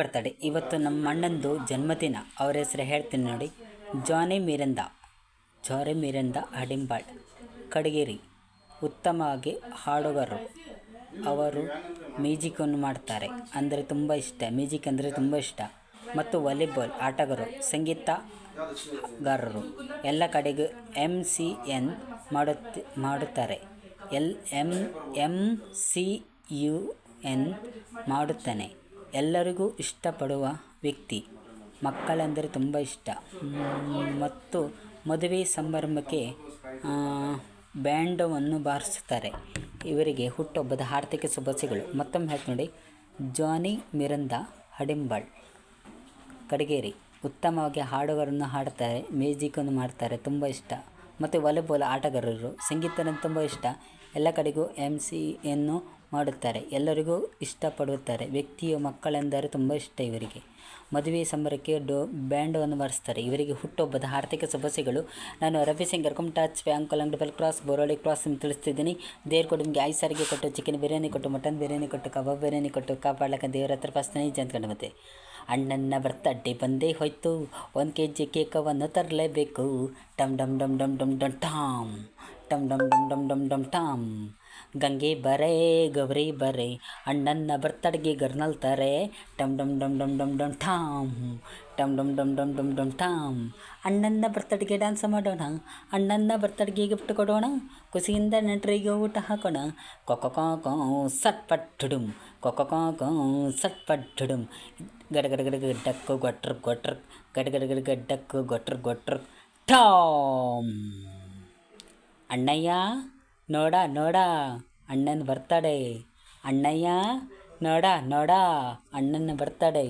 Birthday ಇವತ್ತು ನಮ್ಮ ಅಣ್ಣಂದು ಜನ್ಮದಿನ. ಅವ್ರ ಹೆಸರು ಹೇಳ್ತೀನಿ ನೋಡಿ. ಜಾನಿ ಮಿರಂದ. ಜಾರಿ ಮಿರಂದ ಹಡಿಂಬಾಳ್ ಕಡಗೇರಿ. ಉತ್ತಮವಾಗಿ ಹಾಡುಗರು. ಅವರು ಮ್ಯೂಜಿಕನ್ನು ಮಾಡ್ತಾರೆ. ಅಂದರೆ ತುಂಬ ಇಷ್ಟ. ಮ್ಯೂಜಿಕ್ ಅಂದರೆ ತುಂಬ ಇಷ್ಟ. ಮತ್ತು ವಾಲಿಬಾಲ್ ಆಟಗಾರರು, ಸಂಗೀತಗಾರರು. ಎಲ್ಲ ಕಡೆಗೂ ಎಂ ಸಿ ಎನ್ ಮಾಡುತ್ತ, ಮಾಡುತ್ತಾರೆ. L, M M C U N ಮಾಡುತ್ತಾನೆ. ಎಲ್ಲರಿಗೂ ಇಷ್ಟಪಡುವ ವ್ಯಕ್ತಿ. ಮಕ್ಕಳೆಂದರೆ ತುಂಬ ಇಷ್ಟ. ಮತ್ತು ಮದುವೆ ಸಂಭ್ರಮಕ್ಕೆ ಬ್ಯಾಂಡವನ್ನು ಬಾರಿಸುತ್ತಾರೆ. ಇವರಿಗೆ ಹುಟ್ಟುಹಬ್ಬದ ಆರ್ಥಿಕ ಶುಭಾಶಯಗಳು. ಮತ್ತೊಮ್ಮೆ ಹೇಳ್ತೀನಿ ನೋಡಿ. ಜಾನಿ ಮಿರಂದ ಹಡಿಂಬಾಳ್. ಕಡಗೇರಿ. ಉತ್ತಮವಾಗಿ ಹಾಡುಗಳನ್ನು ಹಾಡುತ್ತಾರೆ, ಮ್ಯೂಸಿಕನ್ನು ಮಾಡ್ತಾರೆ, ತುಂಬ ಇಷ್ಟ. ಮತ್ತು ವಾಲಿಬಾಲ್ ಆಟಗಾರರು ಸಂಗೀತ ನನಗೆ ತುಂಬ ಇಷ್ಟ. ಎಲ್ಲ ಕಡೆಗೂ ಎಂ ಸಿ ಯನ್ನು ಮಾಡುತ್ತಾರೆ. ಎಲ್ಲರಿಗೂ ಇಷ್ಟಪಡುತ್ತಾರೆ. ವ್ಯಕ್ತಿಯು ಮಕ್ಕಳೆಂದರೆ ತುಂಬ ಇಷ್ಟ ಇವರಿಗೆ. ಮದುವೆ ಸಂಬರಕ್ಕೆ ಡೋ, ಬ್ಯಾಂಡವನ್ನು ಬಾರಿಸ್ತಾರೆ ಇವರಿಗೆ ಹುಟ್ಟುಹಬ್ಬದ ಆರ್ಥಿಕ ಶುಭಾಶಯಗಳು. ನಾನು Ravi Ravishankar ಟಾಚ್ bank double cross Boroli cross ಅಂತ ತಿಳಿಸ್ತಿದ್ದೀನಿ. ದೇವ್ರ ಕೊಡುಗೆ ನಿಮಗೆ ಕೊಟ್ಟು ಚಿಕನ್, ಬಿರಿಯಾನಿ ಕೊಟ್ಟು ಮಟನ್ ಬಿರಿಯಾನಿ ಕೊಟ್ಟು, ಕಬಾಬ್, ಬಿರಿಯಾನಿ ಕೊಟ್ಟು, ಕಾಪಾಡ್ಲಕ್ಕ ದೇವ್ರ ಹತ್ರ ಫಸ್ಟ್ನೇ ಅಂದ್ಕೊಂಡು ಮತ್ತೆ ಅಣ್ಣನ ಬರ್ತಡ್ಡೆ ಬಂದೇ ಹೋಯ್ತು. ಒಂದು ಕೆ ಜಿ ಕೇಕವನ್ನು ತರಲೇಬೇಕು. ಡಮ್ ಡಮ್ ಡಮ್ ಡಮ್ ಡಮ್ ಡಮ್ ಟಾಮ್. ಡಮ್ ಡಮ್ ಡಮ್ ಡಮ್ ಡಮ್ ಡಮ್ ಟಾಮ್ ಗಂಗೆ ಬರೇ ಗೌರಿ ಬರೇ ಅಣ್ಣನ ಬರ್ತಡ್ಗೆ ಗರ್ನಲ್ತಾರೆ ಡಮ್ ಡಮ್ ಡಮ್ ಡಮ್ ಡಮ್ ಡಮ್ ಠಾಮ್ ಡಮ್ ಡಮ್ ಡಮ್ ಡಮ್ ಡಮ್ ಡಮ್ ಠಾಮ್ ಅಣ್ಣನ ಬರ್ತಡ್ಗೆ ಡ್ಯಾನ್ಸ್ ಮಾಡೋಣ ಅಣ್ಣನ ಬರ್ತಡ್ಗೆ ಗಿಫ್ಟ್ ಕೊಡೋಣ ಖುಷಿಯಿಂದ ನೆಂಟರಿಗೆ ಊಟ ಹಾಕೋಣ ಕೊಕ್ಕ ಕೋ ಸಟ್ ಪಟ್ ಡುಡುಮ್ ಕೊಕ್ಕ ಕೋ ಸಟ್ ಪಟ್ ಡುಡುಮ್ ಗಡ ಗಡ ಗಡ ಗಡ್ಡಕ್ಕು ಗೊಟ್ರ ಗೊಟ್ರ ಗಡ ಗಡ ಗಡ ಗಡ್ಡಕ್ಕು ಗೊಟ್ರ ಗೊಟ್ರ ಠಾಮ್ ಅಣ್ಣಯ್ಯ ನೋಡ ನೋಡ ಅಣ್ಣನ ಬರ್ತಡೇ ಅಣ್ಣಯ್ಯ ನೋಡ ನೋಡ ಅಣ್ಣನ ಬರ್ತಡೆ